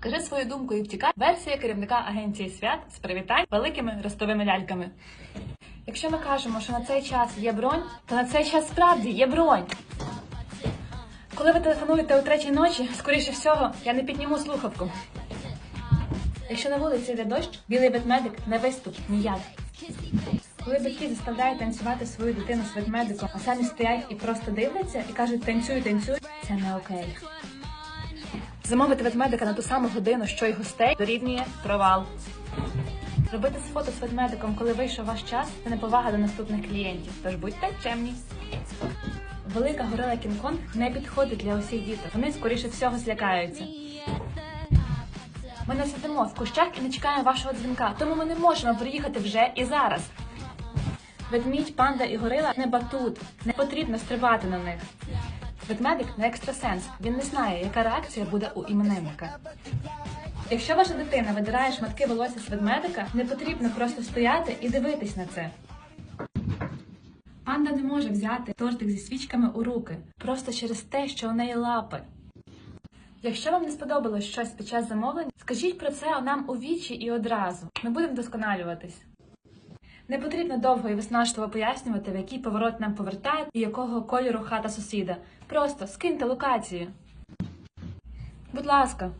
Кажи свою думку і втікай. Версія керівника агенції свят з привітань великими ростовими ляльками. Якщо ми кажемо, що на цей час є бронь, то на цей час справді є бронь. Коли ви телефонуєте о третій ночі, скоріше всього, я не підніму слухавку. Якщо на вулиці йде дощ, білий ведмедик не виступ ніяк. Коли батьки заставляють танцювати свою дитину з ведмедиком, а самі стоять і просто дивляться і кажуть танцюй, танцюй, це не окей. Замовити ведмедика на ту саму годину, що й гостей, дорівнює провал. Робити фото з ведмедиком, коли вийшов ваш час, це неповага до наступних клієнтів. Тож будьте чемні. Велика горила Кінг-Конг не підходить для усіх діток. Вони скоріше всього злякаються. Ми не сидимо в кущах і не чекаємо вашого дзвінка, тому ми не можемо приїхати вже і зараз. Ведмідь, панда і горила не батут, не потрібно стрибати на них. Ведмедик не екстрасенс, він не знає, яка реакція буде у іменинника. Якщо ваша дитина видирає шматки волосся з ведмедика, не потрібно просто стояти і дивитись на це. Панда не може взяти тортик зі свічками у руки, просто через те, що у неї лапи. Якщо вам не сподобалось щось під час замовлення, скажіть про це нам у вічі і одразу. Ми будемо вдосконалюватись. Не потрібно довго і виснажливо пояснювати, в який поворот нам повертають і якого кольору хата сусіда. Просто скиньте локацію. Будь ласка,